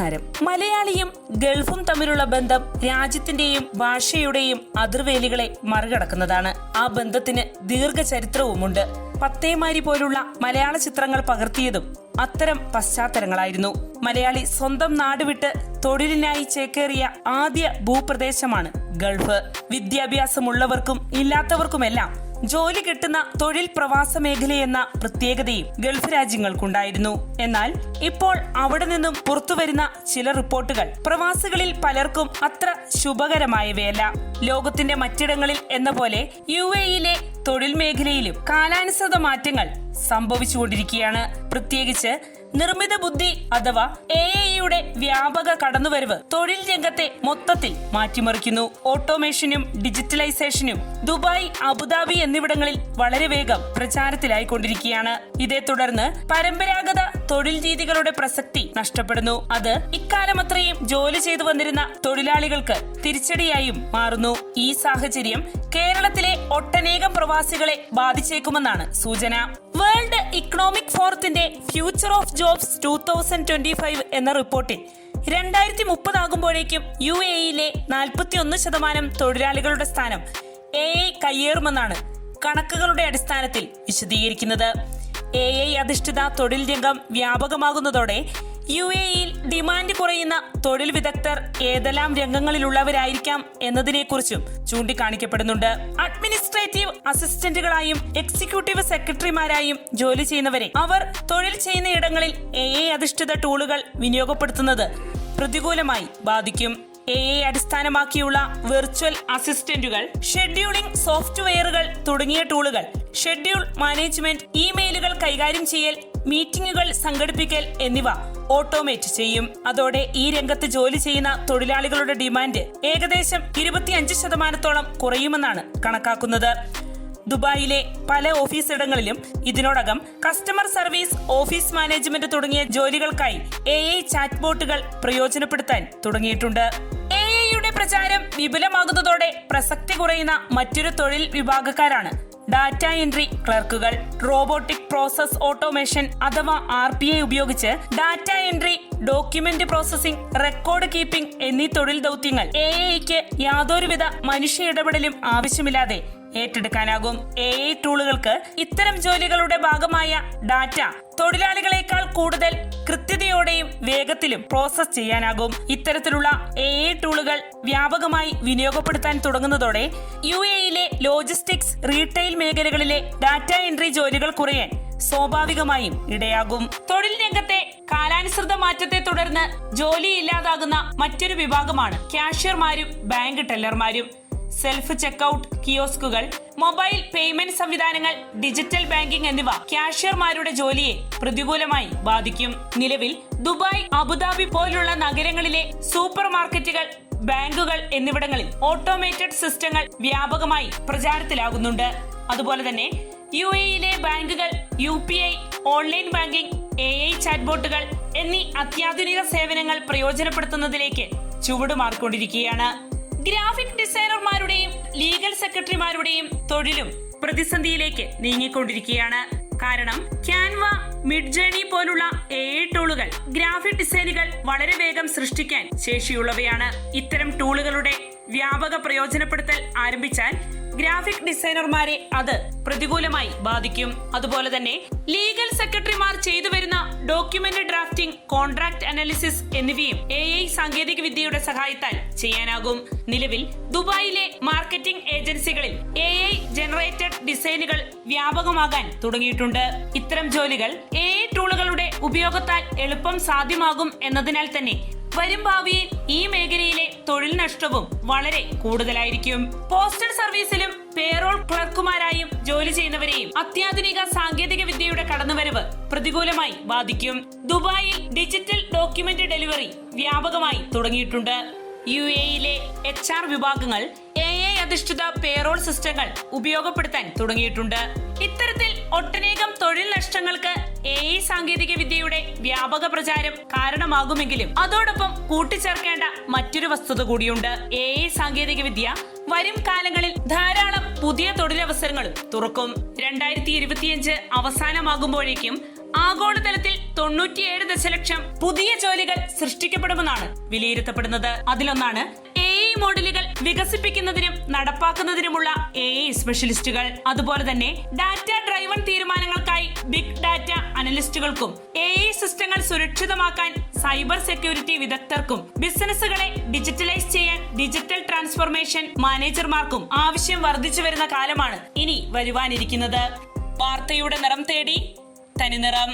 നമസ്കാരം. മലയാളിയും ഗൾഫും തമ്മിലുള്ള ബന്ധം രാജ്യത്തിന്റെയും ഭാഷയുടെയും അതിർവേലികളെ മറികടക്കുന്നതാണ്. ആ ബന്ധത്തിന് ദീർഘചരിത്രവുമുണ്ട്. പത്തേമാരി പോലുള്ള മലയാള ചിത്രങ്ങൾ പകർത്തിയതും അത്തരം പശ്ചാത്തലങ്ങളായിരുന്നു. മലയാളി സ്വന്തം നാട് വിട്ട് തൊഴിലിനായി ചേക്കേറിയ ആദ്യ ഭൂപ്രദേശമാണ് ഗൾഫ്. വിദ്യാഭ്യാസമുള്ളവർക്കും ഇല്ലാത്തവർക്കുമെല്ലാം ജോലി കിട്ടുന്ന തൊഴിൽ പ്രവാസ മേഖലയെന്ന പ്രത്യേകതയും ഗൾഫ് രാജ്യങ്ങൾക്കുണ്ടായിരുന്നു. എന്നാൽ ഇപ്പോൾ അവിടെ നിന്നും പുറത്തുവരുന്ന ചില റിപ്പോർട്ടുകൾ പ്രവാസികളിൽ പലർക്കും അത്ര ശുഭകരമായവയല്ല. ലോകത്തിന്റെ മറ്റിടങ്ങളിൽ എന്ന പോലെ യു എയിലെ തൊഴിൽ മേഖലയിലും കാലാനുസൃത മാറ്റങ്ങൾ സംഭവിച്ചുകൊണ്ടിരിക്കുകയാണ്. പ്രത്യേകിച്ച് നിർമ്മിത ബുദ്ധി അഥവാ എ ഐയുടെ വ്യാപക കടന്നുവരവ് തൊഴിൽ രംഗത്തെ മൊത്തത്തിൽ മാറ്റിമറിക്കുന്നു. ഓട്ടോമേഷനും ഡിജിറ്റലൈസേഷനും ദുബായ് അബുദാബി എന്നിവിടങ്ങളിൽ വളരെ വേഗം പ്രചാരത്തിലായിക്കൊണ്ടിരിക്കുകയാണ്. ഇതേ തുടർന്ന് പരമ്പരാഗത തൊഴിൽ രീതികളുടെ പ്രസക്തി നഷ്ടപ്പെടുന്നു. അത് ഇക്കാലമത്രയും ജോലി ചെയ്തു വന്നിരുന്ന തൊഴിലാളികൾക്ക് തിരിച്ചടിയായും മാറുന്നു. ഈ സാഹചര്യം കേരളത്തിലെ ഒട്ടനേകം പ്രവാസികളെ ബാധിച്ചേക്കുമെന്നാണ് സൂചന. വേൾഡ് ഇക്കണോമിക് ഫോറത്തിന്റെ future of jobs two thousand twenty five എന്ന റിപ്പോർട്ടിൽ രണ്ടായിരത്തി മുപ്പതാകുമ്പോഴേക്കും യു എ ഇയിലെ നാൽപ്പത്തിയൊന്ന് ശതമാനം തൊഴിലാളികളുടെ സ്ഥാനം എ ഐ കയ്യേറുമെന്നാണ് കണക്കുകളുടെ അടിസ്ഥാനത്തിൽ വിശദീകരിക്കുന്നത്. എ ഐ അധിഷ്ഠിത തൊഴിൽ രംഗം വ്യാപകമാകുന്നതോടെ യു എ ഇയിൽ ഡിമാൻഡ് കുറയുന്ന തൊഴിൽ വിദഗ്ധർ ഏതെല്ലാം രംഗങ്ങളിലുള്ളവരായിരിക്കാം എന്നതിനെക്കുറിച്ചും ചൂണ്ടിക്കാണിക്കപ്പെടുന്നുണ്ട്. അഡ്മിനിസ്ട്രേറ്റീവ് അസിസ്റ്റന്റുകളായും എക്സിക്യൂട്ടീവ് സെക്രട്ടറിമാരായും ജോലി ചെയ്യുന്നവരെ അവർ തൊഴിൽ ചെയ്യുന്ന ഇടങ്ങളിൽ എ ഐ അധിഷ്ഠിത ടൂളുകൾ വിനിയോഗപ്പെടുത്തുന്നത് പ്രതികൂലമായി ബാധിക്കും. എ ഐ അടിസ്ഥാനമാക്കിയുള്ള വെർച്വൽ അസിസ്റ്റന്റുകൾ ഷെഡ്യൂളിംഗ് സോഫ്റ്റ്വെയറുകൾ തുടങ്ങിയ ടൂളുകൾ ഷെഡ്യൂൾ മാനേജ്മെന്റ് ഇമെയിലുകൾ കൈകാര്യം ചെയ്യൽ മീറ്റിംഗുകൾ സംഘടിപ്പിക്കൽ എന്നിവ ഓട്ടോമേറ്റ് ചെയ്യും. അതോടെ ഈ രംഗത്ത് ജോലി ചെയ്യുന്ന തൊഴിലാളികളുടെ ഡിമാൻഡ് ഏകദേശം ഇരുപത്തിയഞ്ച് ശതമാനത്തോളം കുറയുമെന്നാണ് കണക്കാക്കുന്നത്. ദുബായിലെ പല ഓഫീസ് ഇടങ്ങളിലും ഇതിനോടകം കസ്റ്റമർ സർവീസ് ഓഫീസ് മാനേജ്മെന്റ് തുടങ്ങിയ ജോലികൾക്കായി എ ഐ ചാറ്റ് ബോട്ടുകൾ പ്രയോജനപ്പെടുത്താൻ തുടങ്ങിയിട്ടുണ്ട്. എ ഐയുടെ പ്രചാരം വിപുലമാകുന്നതോടെ പ്രസക്തി കുറയുന്ന മറ്റൊരു തൊഴിൽ വിഭാഗക്കാരാണ് ഡാറ്റ എൻട്രി ക്ലർക്കുകൾ റോബോട്ടിക് പ്രോസസ് ഓട്ടോമേഷൻ അഥവാ ആർ പി ഐ ഉപയോഗിച്ച് data entry document processing record keeping എന്നീ തൊഴിൽ ദൗത്യങ്ങൾ എ ഐക്ക് യാതൊരുവിധ മനുഷ്യ ഇടപെടലും ആവശ്യമില്ലാതെ ഏറ്റെടുക്കാനാകും. എ ഐ ടൂളുകൾക്ക് ഇത്തരം ജോലികളുടെ ഭാഗമായ ഡാറ്റ തൊഴിലാളികളെക്കാൾ കൂടുതൽ കൃത്യതയോടെയും വേഗത്തിലും പ്രോസസ് ചെയ്യാനാകും. ഇത്തരത്തിലുള്ള എ ഐ ടൂളുകൾ വ്യാപകമായി വിനിയോഗപ്പെടുത്താൻ തുടങ്ങുന്നതോടെ യു എയിലെ ലോജിസ്റ്റിക്സ് റീറ്റെയിൽ മേഖലകളിലെ ഡാറ്റ എൻട്രി ജോലികൾ കുറയാൻ സ്വാഭാവികമായും ഇടയാകും. തൊഴിൽ രംഗത്തെ കാലാനുസൃത മാറ്റത്തെ തുടർന്ന് ജോലി ഇല്ലാതാകുന്ന മറ്റൊരു വിഭാഗമാണ് ക്യാഷ്യർമാരും ബാങ്ക് ടെല്ലർമാരും സെൽഫ് ചെക്കൌട്ട് കിയോസ്കുകൾ മൊബൈൽ പേയ്മെന്റ് സംവിധാനങ്ങൾ ഡിജിറ്റൽ ബാങ്കിംഗ് എന്നിവ ക്യാഷ്യർമാരുടെ ജോലിയെ പ്രതികൂലമായി ബാധിക്കും. നിലവിൽ ദുബായ് അബുദാബി പോലുള്ള നഗരങ്ങളിലെ സൂപ്പർ മാർക്കറ്റുകൾ ബാങ്കുകൾ എന്നിവിടങ്ങളിൽ ഓട്ടോമേറ്റഡ് സിസ്റ്റങ്ങൾ വ്യാപകമായി പ്രചാരത്തിലാകുന്നുണ്ട്. അതുപോലെ തന്നെ യു എയിലെ ബാങ്കുകൾ U P I online banking A I ചാറ്റ്ബോട്ടുകൾ എന്നീ അത്യാധുനിക സേവനങ്ങൾ പ്രയോജനപ്പെടുത്തുന്നതിലേക്ക് ചുവടുമാറിക്കൊണ്ടിരിക്കുകയാണ് ഗ്രാഫിക് ഡിസൈനർമാരുടെയും ലീഗൽ സെക്രട്ടറിമാരുടെയും തൊഴിലും പ്രതിസന്ധിയിലേക്ക് നീങ്ങിക്കൊണ്ടിരിക്കുകയാണ്. കാരണം ക്യാൻവ മിഡ് ജേണി പോലുള്ള എ ടൂളുകൾ ഗ്രാഫിക് ഡിസൈനുകൾ വളരെ വേഗം സൃഷ്ടിക്കാൻ ശേഷിയുള്ളവയാണ്. ഇത്തരം ടൂളുകളുടെ വ്യാപക പ്രയോജനപ്പെടുത്തൽ ആരംഭിച്ചാൽ ഗ്രാഫിക് ഡിസൈനർമാരെ അത് പ്രതികൂലമായി ബാധിക്കും. അതുപോലെ തന്നെ ലീഗൽ സെക്രട്ടറിമാർ ചെയ്തു വരുന്ന ഡോക്യുമെന്റ് ഡ്രാഫ്റ്റിംഗ് കോൺട്രാക്ട് അനാലിസിസ് എന്നിവയും എ ഐ സാങ്കേതിക വിദ്യയുടെ സഹായത്താൽ ചെയ്യാനാകും. നിലവിൽ ദുബായിലെ മാർക്കറ്റിംഗ് ഏജൻസികളിൽ എ ഐ ജനറേറ്റഡ് ഡിസൈനുകൾ വ്യാപകമാകാൻ തുടങ്ങിയിട്ടുണ്ട്. ഇത്തരം ജോലികൾ എ ഐ ടൂളുകളുടെ ഉപയോഗത്താൽ എളുപ്പം സാധ്യമാകും എന്നതിനാൽ തന്നെ വരും ഭാവിയിൽ ഈ മേഖലയിലെ തൊഴിൽ നഷ്ടവും വളരെ കൂടുതലായിരിക്കും. പോസ്റ്റൽ സർവീസിലും പേറോൾ ക്ലർക്കുമാരായും ജോലി ചെയ്യുന്നവരെയും അത്യാധുനിക സാങ്കേതിക വിദ്യയുടെ കടന്നുവരവ് പ്രതികൂലമായി ബാധിക്കും. ദുബായിൽ ഡിജിറ്റൽ ഡോക്യുമെന്റ് ഡെലിവറി വ്യാപകമായി തുടങ്ങിയിട്ടുണ്ട്. യു എയിലെ എച്ച് ആർ വിഭാഗങ്ങൾ എ ഐ അധിഷ്ഠിത പേറോൾ സിസ്റ്റങ്ങൾ ഉപയോഗപ്പെടുത്താൻ തുടങ്ങിയിട്ടുണ്ട്. ഇത്തരത്തിൽ ഒട്ടനേകം തൊഴിൽ നഷ്ടങ്ങൾക്ക് എ ഐ സാങ്കേതിക വിദ്യയുടെ വ്യാപക പ്രചാരം കാരണമാകുമെങ്കിലും അതോടൊപ്പം കൂട്ടിച്ചേർക്കേണ്ട മറ്റൊരു വസ്തുത കൂടിയുണ്ട്. എ ഐ സാങ്കേതിക വിദ്യ വരും കാലങ്ങളിൽ ധാരാളം പുതിയ തൊഴിലവസരങ്ങൾ തുറക്കും. രണ്ടായിരത്തി ഇരുപത്തിയഞ്ച് അവസാനമാകുമ്പോഴേക്കും ആഗോളതലത്തിൽ തൊണ്ണൂറ്റിയേഴ് ദശലക്ഷം പുതിയ ജോലികൾ സൃഷ്ടിക്കപ്പെടുമെന്നാണ് വിലയിരുത്തപ്പെടുന്നത്. അതിലൊന്നാണ് എ ഐ മോഡലുകൾ വികസിപ്പിക്കുന്നതിനും നടപ്പാക്കുന്നതിനുമുള്ള എ ഐ സ്പെഷ്യലിസ്റ്റുകൾ അതുപോലെ തന്നെ ഡാറ്റ ഡ്രൈവൺ തീരുമാനങ്ങൾക്കായി ബിഗ് ഡാറ്റ അനലിസ്റ്റുകൾക്കും എ ഐ സിസ്റ്റങ്ങൾ സുരക്ഷിതമാക്കാൻ സൈബർ സെക്യൂരിറ്റി വിദഗ്ധർക്കും ബിസിനസ്സുകളെ ഡിജിറ്റലൈസ് ചെയ്യാൻ ഡിജിറ്റൽ ട്രാൻസ്ഫോർമേഷൻ മാനേജർമാർക്കും ആവശ്യം വർദ്ധിച്ചു വരുന്ന കാലമാണ് ഇനി വരുവാനിരിക്കുന്നത്. വാർത്തയുടെ നിറം തേടി തനിനിറം